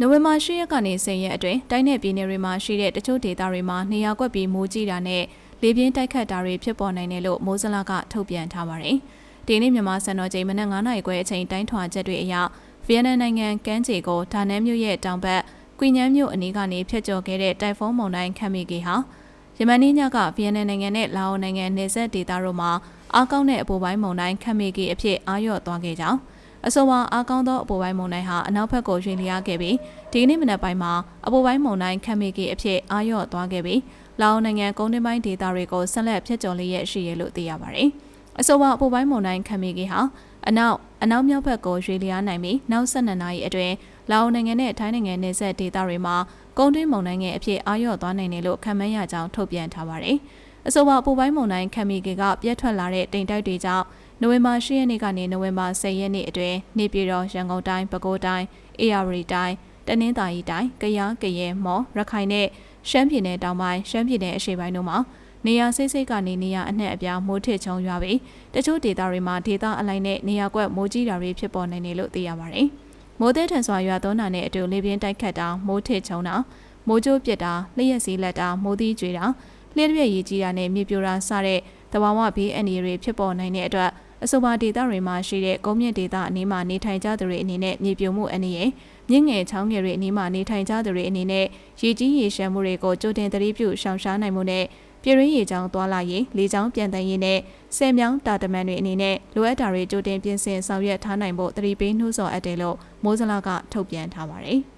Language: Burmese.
နိုဝင်ဘာ10ရက်ကနေ10ရက်အတွင်းတိုင်းနယ်ပြည်နယ်တွေမှာရှိတဲ့တချို့ဒေသတွေမှာနေရာကွက်ပြီးမိုးကြီးတာနဲ့လေပြင်းတိုက်ခတ်တာတွေဖြစ်ပေါ်နိုင်တယ်လို့မိုးစလာကထုတ်ပြန်ထားပါတယ်။ဒီနေ့မြန်မာစံတော်ချိန်မနက်9:00နာရီခွဲအချိန်တိုင်းထွာချက်တွေအရဗီယက်နမ်နိုင်ငံကမ်းခြေကိုဒါနန်မြို့ရဲ့တောင်ဘက်ကွီညမ်းမြို့အနီးကနေဖျက်ကျော်ခဲ့တဲ့တိုင်ဖုန်းမုန်တိုင်းခတ်မိကေဟာယမန်နေ့ညကဗီယက်နမ်နိုင်ငံနဲ့လာအိုနိုင်ငံနယ်စပ်ဒေသတို့မှာအားကောင်းတဲ့အပူပိုင်းမုန်တိုင်းခတ်မိကေအဖြစ်အာရုံသွားခဲ့ကြောင်း အဆိုပါအားကောင်းသောအပူပိုင်းမုန်တိုင်းဟာအနောက်ဘက်ကိုရွှေ့လျားခဲ့ပြီးဒီနေ့မနက်ပိုင်းမှာအပူပိုင်းမုန်တိုင်းခတ်မိကေအဖြစ်အာရုံသွားခဲ့ပြီးလာအိုနိုင်ငံကုန်းတွင်းပိုင်းဒေသတွေကိုဆက်လက်ဖျက်ကျော်လျက်ရှိရလို့သိရပါတယ်။အဆိုပါအပူပိုင်းမုန်တိုင်းခတ်မိကေဟာအနောက်အနောက်မြောက်ဘက်ကိုရွှေ့လျားနိုင်ပြီးနောက်12နာရီအတွင်းလာအိုနိုင်ငံနဲ့ထိုင်းနိုင်ငံနယ်စပ်ဒေသတွေမှာကုန်းတွင်းမုန်တိုင်းငယ်အဖြစ်အာရုံသွားနိုင်တယ်လို့ခန့်မှန်းရကြောင်းထုတ်ပြန်ထားပါတယ်။အဆိုပါအပူပိုင်းမုန်တိုင်းခန့်မီကေကပြတ်ထွက်လာတဲ့တိမ်တိုက်တွေကြောင့် နိုဝင်ဘာ10ရက်နေ့ကနေနိုဝင်ဘာ10ရက်နေ့အတွင်းနေပြည်တော်ရန်ကုန်တိုင်းပဲခူးတိုင်းအေရဝတီတိုင်းတနင်္သာရီတိုင်းကယားကရဲမော်ရခိုင်နဲ့ရှမ်းပြည်နယ်တောင်ပိုင်းရှမ်းပြည်နယ်အရှေ့ပိုင်းတို့မှာနေရာစိတ်စိတ်ကနေနေရာအနှံ့အပြားမိုးထစ်ချုံရွာပြီးတချို့ဒေသတွေမှာဒေသအလိုက်နဲ့နေရာကွက်မိုးကြီးတာတွေဖြစ်ပေါ်နိုင်တယ်လို့သိရပါတယ်။မိုးသည်ထန်စွာရွာသွန်းတာနဲ့အတူလေပြင်းတိုက်ခတ်တာမိုးထစ်ချုံတာမိုးကြိုးပစ်တာလျှက်စီးလက်တာမိုးသီးကြွေတာလျှက်ရွက်ရည်ကြီးတာနဲ့မြေပြိုတာစတဲ့တဘာဝဘေးအန္တရာယ်တွေဖြစ်ပေါ်နိုင်တဲ့အတွက် အဆိုပါဒေသတွေမှာရှိတဲ့ကုန်းမြင့်ဒေသအနီးမှာနေထိုင်ကြသူတွေအနေနဲ့မြေပြိုမှုအန္တရာယ်မြင့်ငယ်ချောင်းငယ်တွေအနီးမှာနေထိုင်ကြသူတွေအနေနဲ့ရေကြီးရေရှမ်းမှုတွေကိုကြိုတင်သတိပြုရှောင်ရှားနိုင်မှုနဲ့ပြည်ရင်းရေချောင်းသွားလာရေးလေချောင်းပြန်တန်ရေးနဲ့ဆယ်မြောင်းတာတမန်တွေအနေနဲ့လိုအပ်တာတွေကြိုတင်ပြင်ဆင်ဆောင်ရွက်ထားနိုင်ဖို့သတိပေးနှိုးဆော်အပ်တယ်လို့မိုးစလာကထုတ်ပြန်ထားပါတယ်။